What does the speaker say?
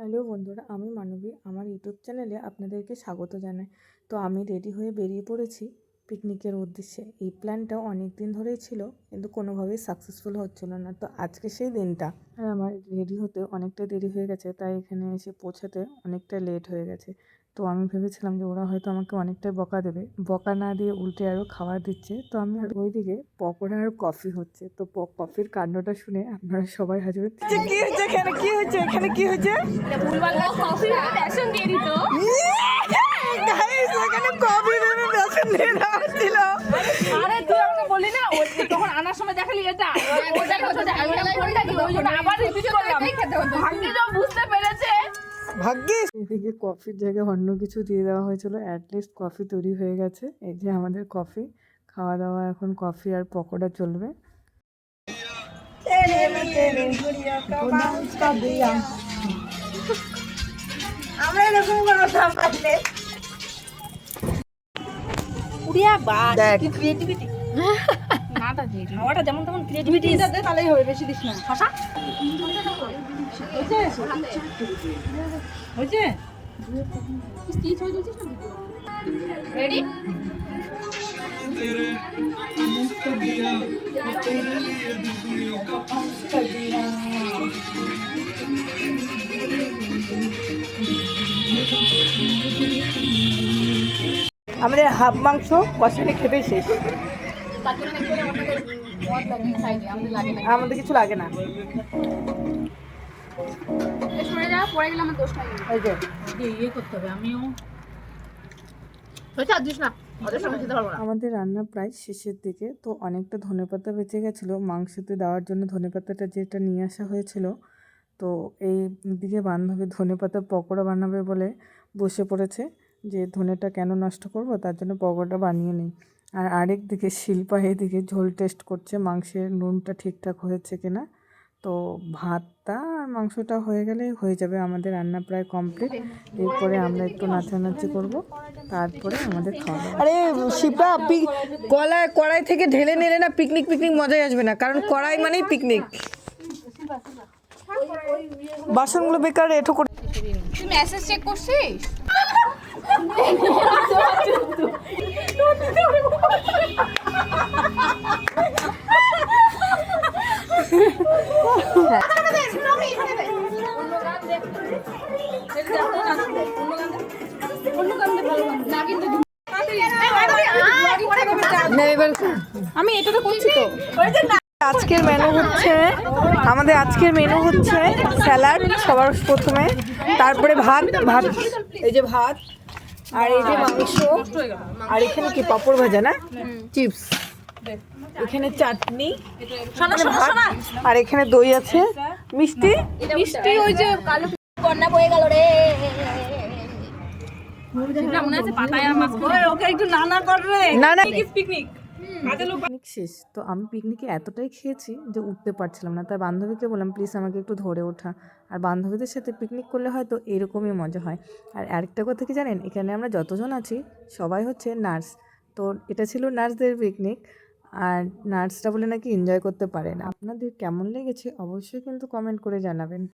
Hello বন্ধুরা, আমি মানবী। আমার ইউটিউব চ্যানেলে আপনাদেরকে স্বাগত জানাই। তো আমি রেডি হয়ে বেরিয়ে পড়েছি। পিকনিকের উদ্দেশ্যে। এই প্ল্যানটা অনেক দিন ধরেই ছিল কিন্তু কোনোভাবেই সাকসেসফুল হচ্ছিল না। তো আজকে সেই দিনটা। আর আমার রেডি হতে অনেকটা দেরি হয়ে গেছে তাই এখানে এসে পৌঁছাতে অনেকটা লেট হয়ে গেছে। তো আমি ভেবেছিলাম যে ওরা হয়তো আমাকে অনেকটাই বকা দেবে। বকা না দিয়ে উল্টে আরও খাবার দিচ্ছে। তো আমি আর ওইদিকে পকোড়া আর কফি হচ্ছে। তো প- কফির কাণ্ডটা শুনে আপনারা সবাই যে কি হচ্ছে এখানে? কি হচ্ছে এখানে? কি হচ্ছে? এখানে কফি ছিল আরে তুই আমাকে বললি না ওই তখন আনার সময় দেখালি এটা। ওটা ওই জন্য আবার রিপিট করলাম ভাগ্যে যা বুঝতে পেরেছে ভাগ্যিস। এদিকে কফির জায়গায় অন্য কিছু দিয়ে দেওয়া হয়েছিল। অ্যাটলিস্ট কফি তৈরি হয়ে গেছে। এই যে আমাদের কফি খাওয়া দাওয়া এখন কফি আর পকোড়া চলবে। আমরা এরকম কথা কি ক্রিয়েটিভিটি দিয়ে খাওয়াটা যেমন তেমন ক্রিয়েটিভিটি দে তাহলেই হবে বেশি দিস না। শশা? হয়েছে? রেডি আমাদের হাফ মাংস কষানি খেতে শেষ। আমাদের কিছু লাগে না। সরে যা পড়ে গেলে আমার দোষ নাই। এই যে। ইয়ে না আমাদের রান্না প্রায় শেষের দিকে তো অনেকটা ধনেপাতা বেঁচে গেছিল। মাংসতে দেওয়ার জন্য ধনেপাতাটা যেটা নিয়ে আসা হয়েছিল তো এই দিকে বান্ধবী ধনেপাতা পকোড়া বানাবে বলে বসে পড়েছে। যে ধনেটা কেন নষ্ট করব তার জন্য পকোড়া বানিয়ে নিই। আর আরেক দিকে শিল্পা এদিকে ঝোল টেস্ট করছে মাংসের নুনটা ঠিকঠাক হয়েছে কিনা। তো ভাতটা আর মাংসটা হয়ে গেলে হয়ে যাবে আমাদের রান্না প্রায় কমপ্লিট এরপরে আমরা একটু নাচানাচি করব তারপরে আমাদের খাওয়া আরে শিপা পিক কলায় কড়াই থেকে ঢেলে নিলে না পিকনিক পিকনিক মজাই আসবে না। কারণ কড়াই মানেই পিকনিক বাসনগুলো বেকার এঠো করে তুই মেসেজ চেক করছিস? আমি এটা তো করছি তো। আজকের মেনু হচ্ছে, আমাদের আজকের মেনু হচ্ছে স্যালাড সবার প্রথমে। তারপরে ভাত ভাত। এই যে ভাত আর এই যে মাংস আর এখানে কি পাপড় ভাজা না? চিপস। এখানে চাটনি আর এখানে দই আছে। মিষ্টি? মিষ্টি ওই যে কালো কন্যা বয়ে গেল রে। না না পাতায় আর মাছ ওকে একটু নানা কর রে। না না পিকনিক। পিকনিক শেষ। তো আমি পিকনিকে এতটাই খেয়েছি যে উঠতে পারছিলাম না। তাই বান্ধবীকে বললাম, প্লিজ আমাকে একটু ধরে ওঠা। আর বান্ধবীদের সাথে পিকনিক করলে হয়তো এরকমই মজা হয়। আর আরেকটা কথা কি জানেন? এখানে আমরা যতজন আছি, সবাই হচ্ছে নার্স। তো এটা ছিল নার্সদের পিকনিক আর নার্সরা বলে নাকি এনজয় করতে পারে না। আপনাদের কেমন লেগেছে অবশ্যই কিন্তু কমেন্ট করে জানাবেন।